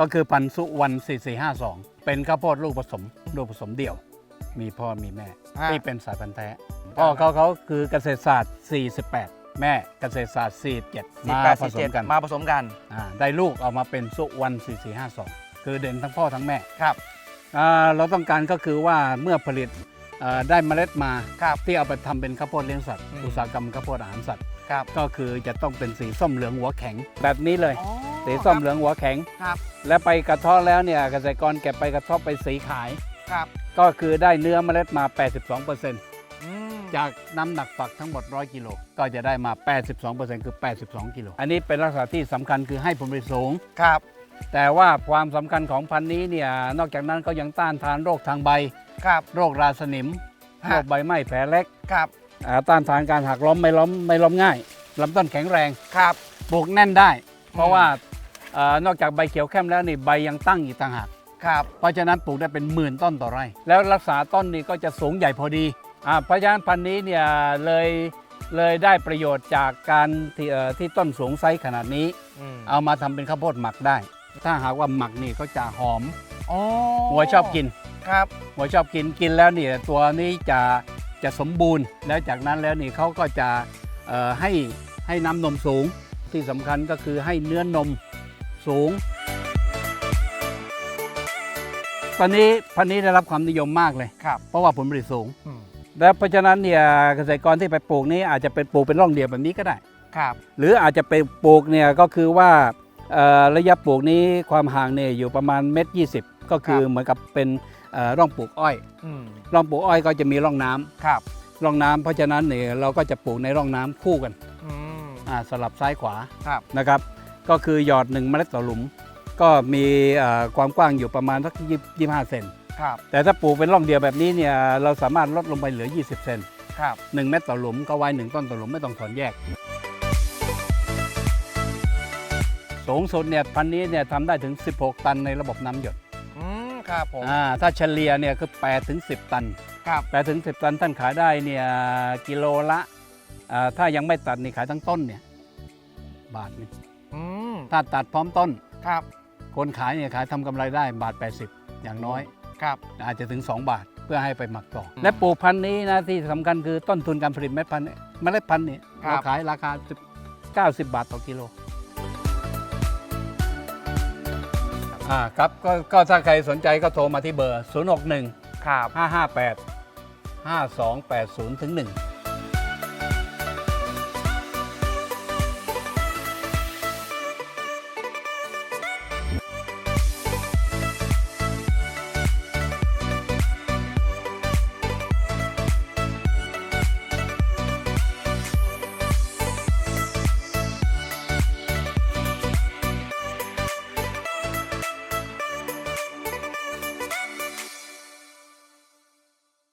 ก็คือพันธุ์สุวรรณ4452 เป็นข้าวโพดลูกผสมลูกผสมเดี่ยว มีพ่อมีแม่ฮะที่เป็นสายพันธุ์แท้ พ่อเขาเขาคือเกษตรศาสตร์ 48 แม่เกษตรศาสตร์ 47สี่มาแปดผสี่สเจ็มดกันมาผสมกันอ่าได้ลูกออกมาเป็นสุวรรณ4452 คือเด่นทั้งพ่อทั้งแม่ครับอ่าเราต้องการก็คือว่าเมื่อผลิตเอ่อได้เมล็ดมาครับ ที่เอาไปทำเป็นข้าวโพดเลี้ยงสัตว์ อืม อุตสาหกรรมข้าวโพดอาหารสัตว์ ครับก็คือจะต้องเป็นสีส้มเหลืองหัวแข็งแบบนี้เลย อ๋อ สีส้มเหลืองหัวแข็ง ครับ และไปกระเทาะแล้วเนี่ยเกษตรกรเก็บไปกระเทาะไปสีขาย ครับก็คือได้เนื้อเมล็ดมา 82%อืมจากน้ำหนักฝักทั้งหมด 100 กิโล ก็จะได้มา 82%คือ 82 กิโล อันนี้เป็นลักษณะที่สำคัญคือให้ผลผลิตสูง ครับ แต่ว่าความสำคัญของพันธุ์นี้เนี่ยนอกจากนั้นก็ยังต้านทานโรคทางใบ ครับ โรคราสนิม ฮะ โรคใบไหม้แผลเล็กครับ อ่าต้านทานการหักล้มไม่ล้มไม่ล้มง่ายลำต้นแข็งแรง ครับ ปลูกแน่นได้ เพราะอืมว่าเอ่อนอกจากใบเขียวเข้มแล้วนี่ใบยังตั้งอีกต่างหากครับเพราะฉะนั้นปลูกได้เป็นหมื่นต้นต่อไร่ แล้วรักษาต้นนี่ก็จะสูงใหญ่พอดีอ่าเพราะฉะนั้นพันธุ์นี้เนี่ยเลยเลยได้ประโยชน์จากการที่เอ่อที่ต้นสูงไซส์ขนาดนี้ อืมเอามาทำเป็นข้าวโพดหมักได้ ถ้าหากว่าหมักนี่ก็จะหอม อ๋อหัวชอบกิน ครับ หัวชอบกินกินแล้วเนี่ยตัวนี้จะจะสมบูรณ์ แล้วจากนั้นแล้วนี่เขาก็จะเอ่อให้ให้น้ำนมสูงที่สำคัญก็คือให้เนื้อนม สูง ตอนนี้พันธุ์นี้ได้รับความนิยมมากเลย ครับเพราะว่าผลผลิตสูง อืมและเพราะฉะนั้นเนี่ยเกษตรกรที่ไปปลูกนี้อาจจะเป็นปลูกเป็นร่องเดียวแบบนี้ก็ได้ ครับหรืออาจจะไปปลูกเนี่ยก็คือว่าเอ่อระยะปลูกนี้ความห่างเนี่ยอยู่ประมาณเมตรยีก็คือเหมือนกับเป็นเอ่อร่องปลูกอ้อย อืมร่องปลูกอ้อยก็จะมีร่องน้ำครับร่องน้ำเพราะฉะนั้นเนี่ยเราก็จะปลูกในร่องน้ำคู่กันอืมอ่าสลับซ้ายขวาครับนะครับ ก็คือหยอดหนึ่งเมล็ดต่อหลุม ก็มีเอ่อความกว้างอยู่ประมาณสักยี่ห้าเซนครับแต่ถ้าปลูกเป็นร่องเดียวแบบนี้เนี่ยเราสามารถลดลงไปเหลือ 20 เซนครับหนึ่งเม็ดต่อหลุมก็ไว้หนึ่งต้นต่อหลุมไม่ต้องถอนแยก สูงสุดเนี่ยพันธุ์นี้เนี่ยทำได้ถึง 16 ตันในระบบน้ำหยดอืมครับผมอ่าถ้าเฉลี่ยเนี่ยคือ8ถึง10 ตันครับ8ถึง10 ตันท่านขายได้เนี่ยกิโลละอ่าถ้ายังไม่ตัดนี่ขายทั้งต้นเนี่ยบาทหนึงอืม ถ้าตัดพร้อมต้น ครับคนขายเนี่ยขายทำกำไรได้บาท 80 อย่างน้อย ครับ อาจจะถึง 2 บาทเพื่อให้ไปหมักต่ออมและปลูกพันธุ์นี้นะที่สำคัญคือต้นทุนการผลิตเม็ดพันธุ์เนี่ยเมล็ดพันธุ์เนี่ยครับ เราขายราคา10 90 บาทต่อกิโลอ่าครับก็ก็ถ้าใครสนใจก็โทรมาที่เบอร์ 061 ครับ 558 5280ถึง1